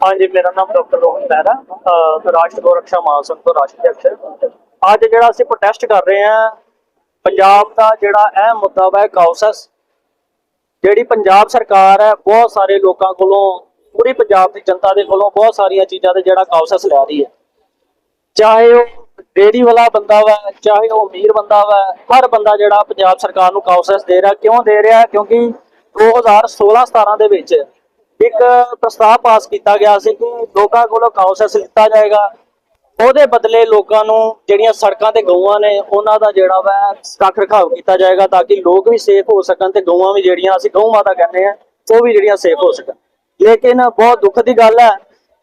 ਹਾਂਜੀ, ਮੇਰਾ ਨਾਮ ਡਾਕਟਰ ਰੋਹਨ ਮਹਿਰਾ ਰਾਸ਼ਟਰ ਗੋਰਖਸ਼ਾ ਮਹਾਸੰਘ ਤੋਂ ਰਾਸ਼ਟਰੀ ਅਧਿਕਸ਼ ਅੱਜ ਜਿਹੜਾ ਅਸੀਂ ਪ੍ਰੋਟੈਸਟ ਕਰ ਰਹੇ ਹਾਂ, ਪੰਜਾਬ ਦਾ ਜਿਹੜਾ ਅਹਿਮ ਮੁੱਦਾ ਵਾ ਕਾਉਸਸ ਜਿਹੜੀ ਪੰਜਾਬ ਸਰਕਾਰ ਹੈ, ਬਹੁਤ ਸਾਰੇ ਲੋਕਾਂ ਕੋਲੋਂ, ਪੂਰੀ ਪੰਜਾਬ ਦੀ ਜਨਤਾ ਦੇ ਕੋਲੋਂ ਬਹੁਤ ਸਾਰੀਆਂ ਚੀਜ਼ਾਂ ਤੇ ਜਿਹੜਾ ਕਾਉਸਸ ਲੈ ਰਹੀ ਹੈ। ਚਾਹੇ ਉਹ ਡੇਰੀ ਵਾਲਾ ਬੰਦਾ ਵਾ, ਚਾਹੇ ਉਹ ਅਮੀਰ ਬੰਦਾ ਵਾ, ਹਰ ਬੰਦਾ ਜਿਹੜਾ ਪੰਜਾਬ ਸਰਕਾਰ ਨੂੰ ਕਾਉਸਸ ਦੇ ਰਿਹਾ, ਕਿਉਂ ਦੇ ਰਿਹਾ? ਕਿਉਂਕਿ 2016-17 ਦੇ ਵਿੱਚ ਇੱਕ ਪ੍ਰਸਤਾਵ ਪਾਸ ਕੀਤਾ ਗਿਆ ਸੀ ਕਿ ਲੋਕਾਂ ਕੋਲੋਂ ਕਾਉਸਸ ਲਿੱਤਾ ਜਾਏਗਾ। ਉਹਦੇ ਬਦਲੇ ਲੋਕਾਂ ਨੂੰ ਜਿਹੜੀਆਂ ਸੜਕਾਂ ਤੇ ਗਊਆਂ ਨੇ, ਉਹਨਾਂ ਦਾ ਜਿਹੜਾ ਵਾ ਕੱਖ ਰਖਾਵ ਕੀਤਾ ਜਾਏਗਾ ਤਾਂ ਕਿ ਲੋਕ ਵੀ ਸੇਫ ਹੋ ਸਕਣ ਤੇ ਗਊਆਂ ਵੀ ਜਿਹੜੀਆਂ ਅਸੀਂ ਗਊ ਮਾਤਾ ਕਹਿੰਦੇ ਆ, ਉਹ ਵੀ ਜਿਹੜੀਆਂ ਸੇਫ ਹੋ ਸਕਣ। ਲੇਕਿਨ ਬਹੁਤ ਦੁੱਖ ਦੀ ਗੱਲ ਹੈ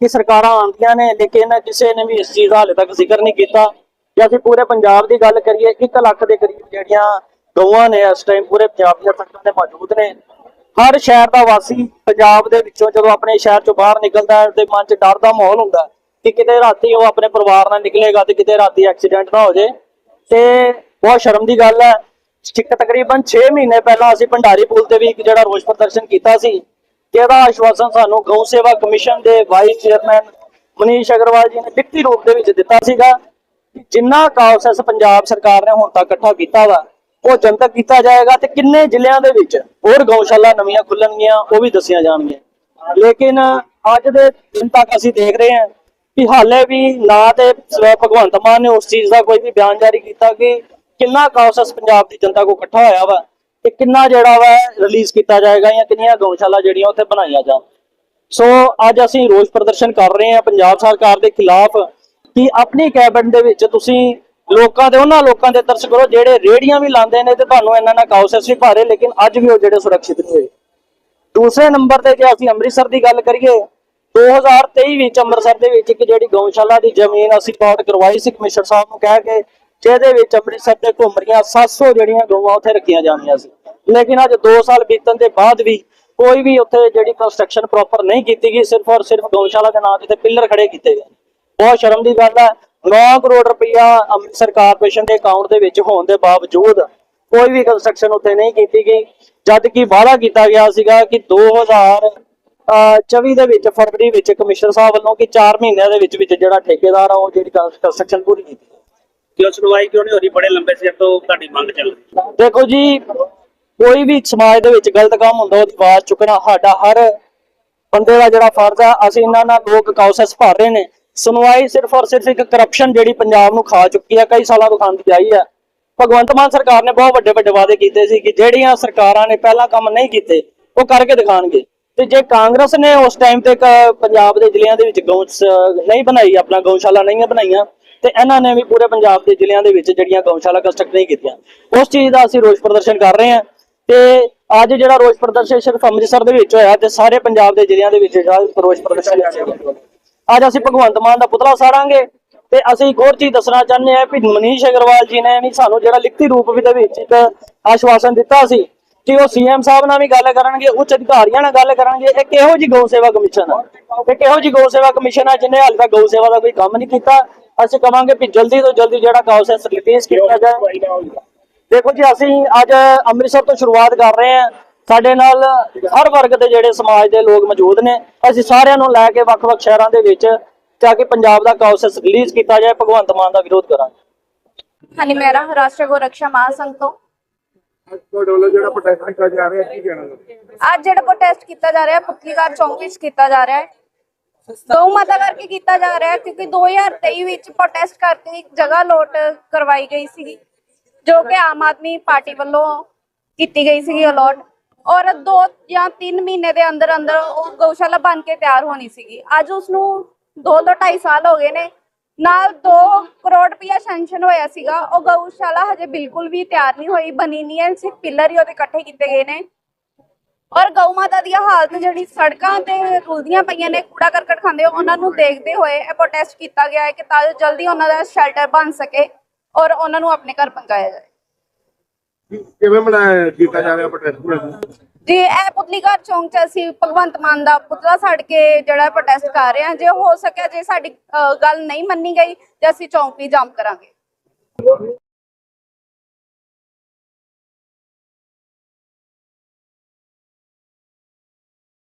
ਕਿ ਸਰਕਾਰਾਂ ਆਉਂਦੀਆਂ ਨੇ, ਲੇਕਿਨ ਕਿਸੇ ਨੇ ਵੀ ਇਸ ਚੀਜ਼ ਦਾ ਹਾਲੇ ਤੱਕ ਜ਼ਿਕਰ ਨਹੀਂ ਕੀਤਾ। ਜੇ ਅਸੀਂ ਪੂਰੇ ਪੰਜਾਬ ਦੀ ਗੱਲ ਕਰੀਏ 1 ਲੱਖ ਦੇ ਕਰੀਬ ਜਿਹੜੀਆਂ ਗਊਆਂ ਨੇ ਇਸ ਟਾਈਮ ਪੂਰੇ ਪੰਜਾਬ ਦੀਆਂ ਸੜਕਾਂ ਤੇ ਮੌਜੂਦ ਨੇ ਹਰ ਸ਼ਹਿਰ ਦਾ ਵਾਸੀ ਪੰਜਾਬ ਦੇ ਵਿੱਚੋਂ ਜਦੋਂ ਆਪਣੇ ਸ਼ਹਿਰ ਚੋਂ ਬਾਹਰ ਨਿਕਲਦਾ ਹੈ ਤੇ ਮਨ 'ਚ ਡਰ ਦਾ ਮਾਹੌਲ ਹੁੰਦਾ ਹੈ ਕਿ ਕਿਤੇ ਰਾਤੀ ਉਹ ਆਪਣੇ ਪਰਿਵਾਰ ਨਾਲ ਨਿਕਲੇਗਾ ਤੇ ਕਿਤੇ ਰਾਤੀ ਐਕਸੀਡੈਂਟ ਨਾ ਹੋ ਜਾਏ। ਤੇ ਬਹੁਤ ਸ਼ਰਮ ਦੀ ਗੱਲ ਹੈ। ਇੱਕ ਤਕਰੀਬਨ 6 ਮਹੀਨੇ ਪਹਿਲਾਂ ਅਸੀਂ ਭੰਡਾਰੀ ਪੁਲ ਤੇ ਵੀ ਇੱਕ ਜਿਹੜਾ ਰੋਸ ਪ੍ਰਦਰਸ਼ਨ ਕੀਤਾ ਸੀ ਕਿ ਇਹਦਾ ਆਸ਼ਵਾਸਨ ਸਾਨੂੰ ਗਊ ਸੇਵਾ ਕਮਿਸ਼ਨ ਦੇ ਵਾਈਸ ਚੇਅਰਮੈਨ ਮਨੀਸ਼ ਅਗਰਵਾਲ ਜੀ ਨੇ ਲਿਖਤੀ ਰੂਪ ਦੇ ਵਿੱਚ ਦਿੱਤਾ ਸੀਗਾ ਜਿੰਨਾ ਕਾਉਸਸ ਪੰਜਾਬ ਸਰਕਾਰ ਨੇ ਹੁਣ ਤੱਕ ਇਕੱਠਾ ਕੀਤਾ ਵਾ ਉਹ ਜਨਤਕ ਕੀਤਾ ਜਾਏਗਾ ਤੇ ਕਿੰਨੇ ਜ਼ਿਲ੍ਹਿਆਂ ਦੇ ਵਿੱਚ ਹੋਰ ਗਊਸ਼ਾਲਾ ਨਵੀਆਂ ਖੁੱਲਣਗੀਆਂ ਉਹ ਵੀ ਦੱਸੀਆਂ ਜਾਣਗੀਆਂ। ਲੇਕਿਨ ਅੱਜ ਦੇ ਦਿਨ ਤੱਕ ਅਸੀਂ ਦੇਖ ਰਹੇ ਹਾਂ ਕਿ ਹਾਲੇ ਵੀ ਨਾ ਤੇ ਸਵੈ ਭਗਵੰਤ ਮਾਨ ਨੇ ਉਸ ਚੀਜ਼ ਦਾ ਕੋਈ ਵੀ ਬਿਆਨ ਜਾਰੀ ਕੀਤਾ ਕਿ ਕਿੰਨਾ ਕਾਉਸਸ ਪੰਜਾਬ ਦੀ ਜਨਤਾ ਕੋ ਇਕੱਠਾ ਹੋਇਆ ਵਾ ਤੇ ਕਿੰਨਾ ਜਿਹੜਾ ਵਾ ਰਿਲੀਜ਼ ਕੀਤਾ ਜਾਏਗਾ ਜਾਂ ਕਿੰਨੀਆਂ ਗਊਸ਼ਾਲਾ ਜਿਹੜੀਆਂ ਉੱਥੇ ਬਣਾਈਆਂ ਜਾਣ। ਸੋ ਅੱਜ ਅਸੀਂ ਰੋਸ ਪ੍ਰਦਰਸ਼ਨ ਕਰ ਰਹੇ ਹਾਂ ਪੰਜਾਬ ਸਰਕਾਰ ਦੇ ਖਿਲਾਫ ਕਿ ਆਪਣੀ ਕੈਬਨਿਟ ਦੇ ਵਿੱਚ ਤੁਸੀਂ ਲੋਕਾਂ ਦੇ, ਉਹਨਾਂ ਲੋਕਾਂ ਦੇ ਤਰਸ ਕਰੋ, ਜਿਹੜੇ ਰੇੜੀਆਂ ਵੀ ਲਾਉਂਦੇ ਨੇ ਤੇ ਤੁਹਾਨੂੰ ਇਹਨਾਂ ਨਾਲ ਕਾਉਸਸ ਵੀ ਭਾਰੇ, ਲੇਕਿਨ ਅੱਜ ਵੀ ਉਹ ਜਿਹੜੇ ਸੁਰੱਖਿਅਤ ਨਹੀਂ ਹੋਏ। ਦੂਸਰੇ ਨੰਬਰ ਤੇ ਜੇ ਅਸੀਂ ਅੰਮ੍ਰਿਤਸਰ ਦੀ ਗੱਲ ਕਰੀਏ 2023 ਵਿੱਚ ਅੰਮ੍ਰਿਤਸਰ ਦੇ ਵਿੱਚ ਇੱਕ ਜਿਹੜੀ ਗਊਸ਼ਾਲਾ ਦੀ ਜ਼ਮੀਨ ਅਸੀਂ ਪੌਟ ਕਰਵਾਈ ਸੀ, ਕਮਿਸ਼ਨਰ ਸਾਹਿਬ ਨੂੰ ਕਹਿ ਕੇ, ਜਿਹਦੇ ਵਿੱਚ ਅੰਮ੍ਰਿਤਸਰ ਦੇ ਘੁੰਮ ਰਹੀਆਂ 700 ਜਿਹੜੀਆਂ ਗਊਆਂ ਉੱਥੇ ਰੱਖੀਆਂ ਜਾਂਦੀਆਂ ਸੀ। ਲੇਕਿਨ ਅੱਜ 2 ਸਾਲ ਬੀਤਣ ਦੇ ਬਾਅਦ ਵੀ ਕੋਈ ਵੀ ਉੱਥੇ ਜਿਹੜੀ ਕੰਸਟਰਕਸ਼ਨ ਪ੍ਰੋਪਰ ਨਹੀਂ ਕੀਤੀ ਗਈ, ਸਿਰਫ ਔਰ ਸਿਰਫ ਗਊਸ਼ਾਲਾ ਦੇ ਨਾਂ ਤੇ ਪਿੱਲਰ ਖੜੇ ਕੀਤੇ ਗਏ ਬਹੁਤ ਸ਼ਰਮ ਦੀ ਗੱਲ ਹੈ 9 ਕਰੋੜ ਰੁਪਇਆ ਅੰਮ੍ਰਿਤਸਰ ਕਾਰਪੋਰੇਸ਼ਨ ਦੇ ਅਕਾਊਂਟ ਦੇ ਵਿੱਚ ਹੋਣ ਦੇ ਬਾਵਜੂਦ ਕੋਈ ਵੀ ਕੰਸਟਰਕਸ਼ਨ ਉੱਥੇ ਨਹੀਂ ਕੀਤੀ ਗਈ। ਜਦ ਕਿ ਵਾਅਦਾ ਕੀਤਾ ਗਿਆ ਸੀਗਾ ਕਿ 2024 ਦੇ ਵਿੱਚ ਫਰਵਰੀ ਵਿੱਚ ਕਮਿਸ਼ਨਰ ਸਾਹਿਬ ਵੱਲੋਂ ਕਿ 4 ਮਹੀਨਿਆਂ ਦੇ ਵਿੱਚ ਵਿੱਚ ਜਿਹੜਾ ਠੇਕੇਦਾਰ ਆ ਉਹ ਜਿਹੜੀ ਕੰਸਟਰਕਸ਼ਨ ਪੂਰੀ ਕੀਤੀ। ਕਿਉਂ ਸੁਣਵਾਈ ਕਿਉਂ ਨਹੀਂ ਹੋ ਰਹੀ? ਬੜੇ ਲੰਬੇ ਸਿਰ ਤੋਂ ਤੁਹਾਡੀ ਮੰਗ ਚੱਲ ਰਹੀ ਦੇਖੋ ਜੀ ਕੋਈ ਵੀ ਸਮਾਜ ਦੇ ਵਿੱਚ ਗਲਤ ਕੰਮ ਹੁੰਦਾ ਉਹਦੀ ਆਵਾਜ਼ ਚੁੱਕਣਾ ਸਾਡਾ ਹਰ ਬੰਦੇ ਦਾ ਜਿਹੜਾ ਫਰਜ਼ ਆ। ਅਸੀਂ ਇਹਨਾਂ ਨਾਲ ਲੋਕ ਕਾਉਸਸ ਭਰ ਰਹੇ ਨੇ। ਸੁਣਵਾਈ ਸਿਰਫ ਔਰ ਸਿਰਫ ਇੱਕ ਕਰਪਸ਼ਨ ਜਿਹੜੀ ਪੰਜਾਬ ਨੂੰ ਖਾ ਚੁੱਕੀ ਹੈ, ਕਈ ਸਾਲਾਂ ਤੋਂ ਖਾਂਦੀ ਆਈ ਹੈ। ਭਗਵੰਤ ਮਾਨ ਸਰਕਾਰ ਨੇ ਬਹੁਤ ਵੱਡੇ ਵੱਡੇ ਵਾਅਦੇ ਕੀਤੇ ਸੀ ਕਿ ਜਿਹੜੀਆਂ ਸਰਕਾਰਾਂ ਨੇ ਪਹਿਲਾਂ ਕੰਮ ਨਹੀਂ ਕੀਤੇ, ਉਹ ਕਰਕੇ ਦਿਖਾਣਗੇ ਤੇ ਜੇ ਕਾਂਗਰਸ ਨੇ ਉਸ ਟਾਈਮ ਤੇ ਪੰਜਾਬ ਦੇ ਜ਼ਿਲ੍ਹਿਆਂ ਦੇ ਵਿੱਚ ਗਊ ਨਹੀਂ ਬਣਾਈ, ਆਪਣਾ ਗਊਸ਼ਾਲਾ ਨਹੀਂ ਬਣਾਈਆਂ, ਤੇ ਇਹਨਾਂ ਨੇ ਵੀ ਪੂਰੇ ਪੰਜਾਬ ਦੇ ਜ਼ਿਲ੍ਹਿਆਂ ਦੇ ਵਿੱਚ ਜਿਹੜੀਆਂ ਗਊਸ਼ਾਲਾ ਕੰਸਟਰਕਟ ਨਹੀਂ ਕੀਤੀਆਂ। ਉਸ ਚੀਜ਼ ਦਾ ਅਸੀਂ ਰੋਸ ਪ੍ਰਦਰਸ਼ਨ ਕਰ ਰਹੇ ਹਾਂ। ਤੇ ਅੱਜ ਜਿਹੜਾ ਰੋਸ ਪ੍ਰਦਰਸ਼ਨ ਸਿਰਫ ਅੰਮ੍ਰਿਤਸਰ ਦੇ ਵਿੱਚ ਹੋਇਆ, ਤੇ ਸਾਰੇ ਪੰਜਾਬ ਦੇ ਜ਼ਿਲ੍ਹਿਆਂ ਦੇ ਵਿੱਚ ਜਿਹੜਾ ਰੋਸ ਪ੍ਰਦਰਸ਼ਨ ਹੋਇਆ। ਅੱਜ ਅਸੀਂ ਭਗਵੰਤ ਮਾਨ ਦਾ ਪੁਤਲਾ ਸਾੜਾਂਗੇ ਤੇ ਅਸੀਂ ਇੱਕ ਹੋਰ ਚੀਜ਼ ਦੱਸਣਾ ਚਾਹੁੰਦੇ ਹਾਂ ਕਿ ਮਨੀਸ਼ ਅਗਰਵਾਲ ਜੀ ਨੇ ਵੀ ਸਾਨੂੰ ਜਿਹੜਾ ਲਿਖਤੀ ਰੂਪ ਵਿੱਚ ਇੱਕ ਆਸ਼ਵਾਸਨ ਦਿੱਤਾ ਸੀ ਕਿ ਉਹ ਸੀਐਮ ਸਾਹਿਬ ਨਾਲ ਵੀ ਗੱਲ ਕਰਨਗੇ, ਉੱਚ ਅਧਿਕਾਰੀਆਂ ਨਾਲ ਗੱਲ ਕਰਨਗੇ, ਇਹ ਕਿਹੋ ਜੀ ਗਊ ਸੇਵਾ ਕਮਿਸ਼ਨ ਹੈ ਇਹ ਕਿਹੋ ਜੀ ਗਊ ਸੇਵਾ ਕਮਿਸ਼ਨ ਹੈ ਜਿਹਨੇ ਹਾਲੇ ਤੱਕ ਗਊ ਸੇਵਾ ਦਾ ਕੋਈ ਕੰਮ ਨਹੀਂ ਕੀਤਾ? ਅਸੀਂ ਕਵਾਂਗੇ ਕਿ ਜਲਦੀ ਤੋਂ ਜਲਦੀ ਜਿਹੜਾ ਕਾਉਸਸ ਰਿਲੀਜ਼ ਕੀਤਾ ਜਾਏ। ਦੇਖੋ ਜੀ, ਅਸੀਂ ਅੱਜ ਅੰਮ੍ਰਿਤਸਰ ਤੋਂ ਸ਼ੁਰੂਆਤ ਕਰ ਰਹੇ ਹਾਂ। ਸਾਡੇ ਨਾਲ ਹਰ ਵਰਗ ਦੇ ਜਿਹੜੇ ਸਮਾਜ ਦੇ ਲੋਕ ਮੌਜੂਦ ਨੇ ਅਸੀਂ ਸਾਰਿਆਂ ਨੂੰ ਲੈ ਕੇ ਵੱਖ-ਵੱਖ ਸ਼ਹਿਰਾਂ ਦੇ ਵਿੱਚ ਜਾ ਕੇ ਪੰਜਾਬ ਦਾ ਕਾਉਸਸ ਰਿਲੀਜ਼ ਕੀਤਾ ਜਾਏ ਭਗਵੰਤ ਮਾਨ ਦਾ ਵਿਰੋਧ ਕਰਾਂਗੇ। ਹਾਂਜੀ ਮੇਰਾ ਰਾਸ਼ਟਰੀ ਗੋਰਖਸ਼ਾ ਮਹਾਸੰਘ ਤੋਂ। ਜਿਹੜਾ ਪ੍ਰੋਟੈਸਟ ਕੀਤਾ ਜਾ ਰਿਹਾ ਕੀ ਕਹਿਣਾ ਅੱਜ ਜਿਹੜਾ ਪ੍ਰੋਟੈਸਟ ਕੀਤਾ ਜਾ ਰਿਹਾ ਹੈ ਪੁਤਲੀਗੜ ਚੌਂਕ ਵਿੱਚ ਕੀਤਾ ਜਾ ਰਿਹਾ ਹੈ। ਗਊ ਮਾਤਾ ਕਰਕੇ ਕੀਤਾ ਜਾ ਰਿਹਾ ਹੈ ਕਿਉਂਕਿ 2023 ਵਿੱਚ ਪ੍ਰੋਟੈਸਟ ਕਰਕੇ ਇੱਕ ਜਗ੍ਹਾ ਲੋਟ ਕਰਵਾਈ ਗਈ ਸੀ ਜੋ ਕਿ ਆਮ ਆਦਮੀ ਪਾਰਟੀ ਵੱਲੋਂ ਕੀਤੀ ਗਈ ਸੀ ਅਲੋਟ ਔਰ 2 ਜਾਂ 3 ਮਹੀਨੇ ਦੇ ਅੰਦਰ ਅੰਦਰ ਉਹ ਗਊਸ਼ਾਲਾ ਬਣ ਕੇ ਤਿਆਰ ਹੋਣੀ ਸੀਗੀ। ਅੱਜ ਉਸ ਨੂੰ 2 ਤੋਂ 2.5 ਸਾਲ ਹੋ ਗਏ ਨੇ। ਨਾਲ 2 ਕਰੋੜ ਰੁਪਇਆ ਸੈਂਕਸ਼ਨ ਹੋਇਆ ਸੀਗਾ। ਉਹ ਗਊਸ਼ਾਲਾ ਹਜੇ ਬਿਲਕੁਲ ਵੀ ਤਿਆਰ ਨਹੀਂ ਹੋਈ, ਬਣੀ ਨਹੀਂ ਹੈ। ਸਿਰਫ ਪਿੱਲਰ ਹੀ ਉਹਦੇ ਇਕੱਠੇ ਕੀਤੇ ਗਏ ਨੇ। ਔਰ ਗਊ ਮਾਤਾ ਦੀਆਂ ਹਾਲਤ ਜਿਹੜੀ ਸੜਕਾਂ ਤੇ ਰੁਲਦੀਆਂ ਪਈਆਂ ਨੇ, ਕੂੜਾ ਕਰਕਟ ਖਾਂਦੇ ਉਹਨਾਂ ਨੂੰ ਦੇਖਦੇ ਹੋਏ ਇਹ ਪ੍ਰੋਟੈਸਟ ਕੀਤਾ ਗਿਆ ਹੈ ਕਿ ਤਾਂ ਜੋ ਜਲਦੀ ਉਹਨਾਂ ਦਾ ਸ਼ੈਲਟਰ ਬਣ ਸਕੇ ਔਰ ਉਹਨਾਂ ਨੂੰ ਆਪਣੇ ਘਰ ਪਹੁੰਚਾਇਆ ਜਾਏ। ਕਿਵੇਂ ਮਨਾਇਆ ਕੀਤਾ ਜਾ ਰਿਹਾ ਪ੍ਰੋਟੈਸਟ ਜੀ ਇਹ ਪੁਤਲੀਘਰ ਚੌਂਕ ਚ ਅਸੀਂ ਭਗਵੰਤ ਮਾਨ ਦਾ ਪੁਤਲਾ ਛੱਡ ਕੇ ਜਿਹੜਾ ਪ੍ਰੋਟੈਸਟ ਕਰ ਰਹੇ ਹਾਂ ਜੇ ਹੋ ਸਕਿਆ ਜੇ ਸਾਡੀ ਅ, ਗੱਲ ਨਹੀਂ ਮੰਨੀ ਗਈ ਤੇ ਅਸੀਂ ਚੌਂਕ ਵੀ ਜਾਮ ਕਰਾਂਗੇ।